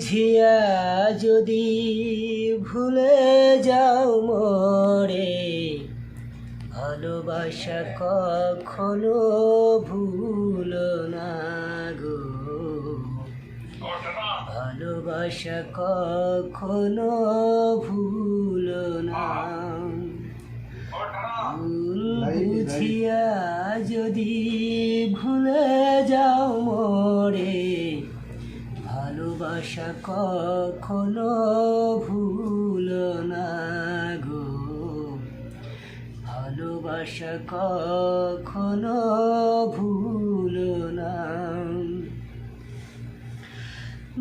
বুঝিয়া যদি ভুলে যাও মোরে ভালোবাসা কখনো ভুল না গো। ভালোবাসা কখনো ভুল না। ভুল বুঝিয়া যদি ভুলে ভালোবাসা কখনো ভুল না গো। ভালোবাসা কখনো ভুল না।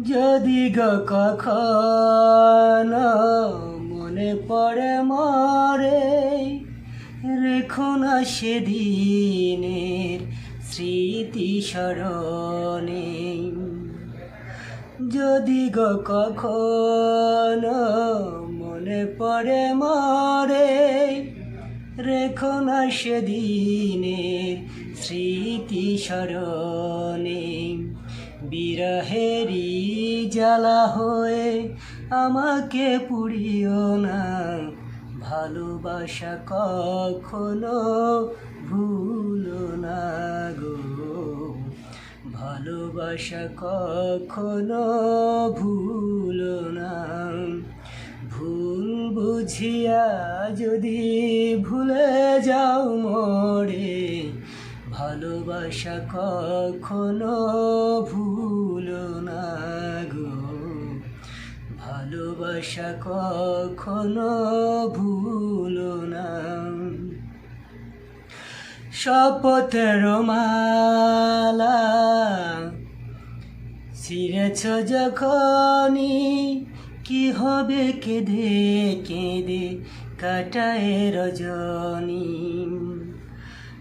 যদি গো কখনো মনে পড়ে মরে, রেখো না সেদিনের স্মৃতি স্মরণে। যদি গো, কখনো মনে পড়ে মরে, রেখো না সেদিনের স্মৃতি স্মরণে। বিরহেরই জ্বালা হয়ে আমাকে পুড়িও না, ভালোবাসা কখনো ভুলো না। ভালোবাসা কখনো ভুলো না। ভুল বুঝিয়া যদি ভুলে যাও মোরে, ভালোবাসা কখনো ভুলো না গো। ভালোবাসা কখনো ভুলো না। শপথের মালা ছিঁড়েছ যখনই কি হবে কেঁদে কেঁদে কাটায় রজনী।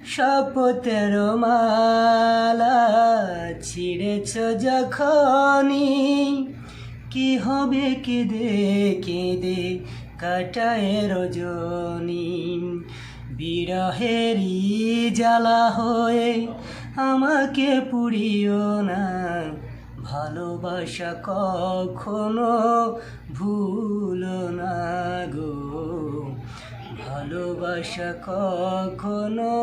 শপথের মালা ছিঁড়েছ যখনই কি হবে কেঁদে কেঁদে কাটায় রজনী। বিরহেরই জ্বালা হয়ে আমাকে পুড়িও না ভালোবাসা কখনো ভুল না গো। ভালোবাসা কখনো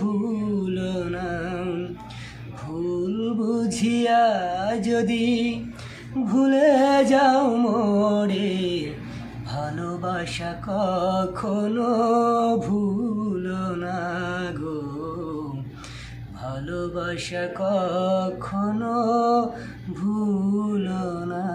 ভুল না। ভুল বুঝিয়া যদি ভুলে যাও মোরে, ভালোবাসা কখনো ভুল না গো। ভালোবাসা কখনো ভুলো না।